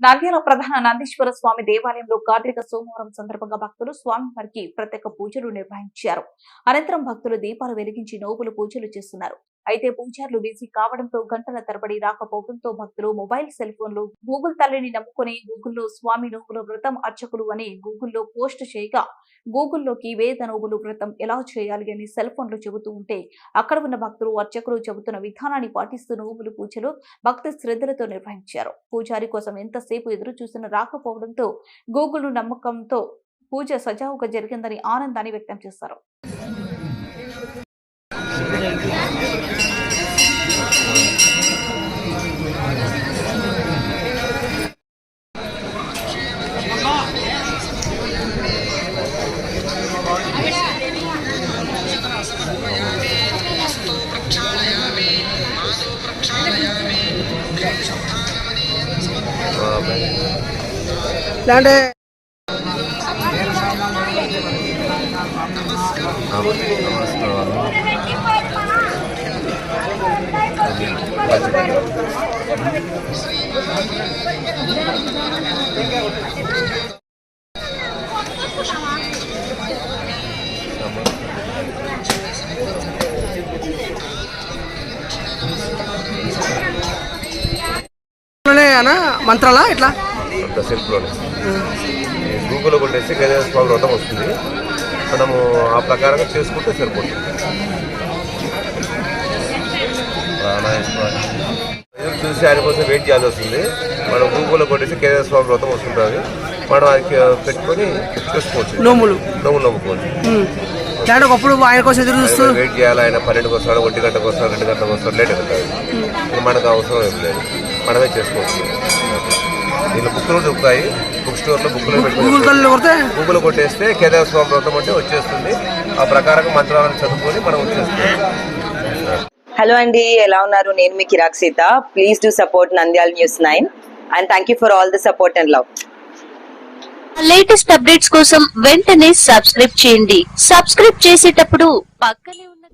నంద్యాల ప్రధాన నందీశ్వర స్వామి దేవాలయంలో కార్తీక సోమవారం సందర్భంగా భక్తులు స్వామివారికి ప్రత్యేక పూజలు నిర్వహించారు. అనంతరం భక్తులు దీపాలు వెలిగించి నోబులు పూజలు చేస్తున్నారు. అయితే పూజారులు బిజీ కావడంతో గంటల తరబడి రాకపోవడంతో భక్తులు మొబైల్ సెల్ ఫోన్లు గూగుల్ తల్లిని నమ్ముకొని గూగుల్లో స్వామి నోబుల వ్రతం అర్చకులు అని గూగుల్లో పోస్ట్ చేయగా గూగుల్లోకి వేద నోబులు వ్రతం ఎలా చేయాలి అని సెల్ ఫోన్లు చెబుతూ ఉంటే అక్కడ ఉన్న భక్తులు అర్చకులు చెబుతున్న విధానాన్ని పాటిస్తూ నోబులు పూజలు భక్తి శ్రద్ధలతో నిర్వహించారు. పూజారి కోసం ఎంతసేపు ఎదురు చూసిన రాకపోవడంతో గూగుల్ నమ్మకంతో పూజ సజావుగా జరిగిందని ఆనందాన్ని వ్యక్తం చేశారు. ল্যান্ডে Thank you. అనా మంత్రాలా? ఇట్లా సెల్ఫ్లోనే గూగుల్లో కొట్టేసి గజేంద్ర స్వామి వ్రతం వస్తుంది. మనము ఆ ప్రకారంగా చేసుకుంటే సరిపోతుంది. ప్రాణాయామ. చూసి ఆయన కోసం వెయిట్ చేయాల్సి వస్తుంది. మనం గూగుల్లో కొట్టేసి కేదార స్వామి వ్రతం వస్తుంటుంది. మనం అది పెట్టుకొని చేసుకోవచ్చు. నోములు. నవ్వుకోవచ్చు ఉమ్. లేదంటే ఒకప్పుడు ఆయన కోసం ఎదురు చూస్తూ వెయిట్ చేయాలి? ఆయన పన్నెండుకి వస్తాడు ఒంటి గంటకు వస్తాడు రెండు గంటలకు వస్తాడు లేట్ అవుతుంది. మనకు అవసరం ఏం లేదు. మనమే చేసుకోవచ్చు. దీనిలో బుక్లు దొరుకుతాయి. బుక్ స్టోర్లో బుక్లు కొడితే? గూగుల్ కొట్టేస్తే కేదార స్వామి వ్రతం అంటే వచ్చేస్తుంది. ఆ ప్రకారంగా మంత్రాలను చదువుకొని మనం వచ్చేస్తుంది హలో అండి ఎలా ఉన్నారు? నేను మీ కిరాక్ Sita. Please do support Nandyal news nine and thank you for all the support and love latest updates కోసం వెంటనే సబ్స్క్రైబ్ చేయండి. సబ్స్క్రైబ్ చేసేటప్పుడు పక్కనే ఉన్న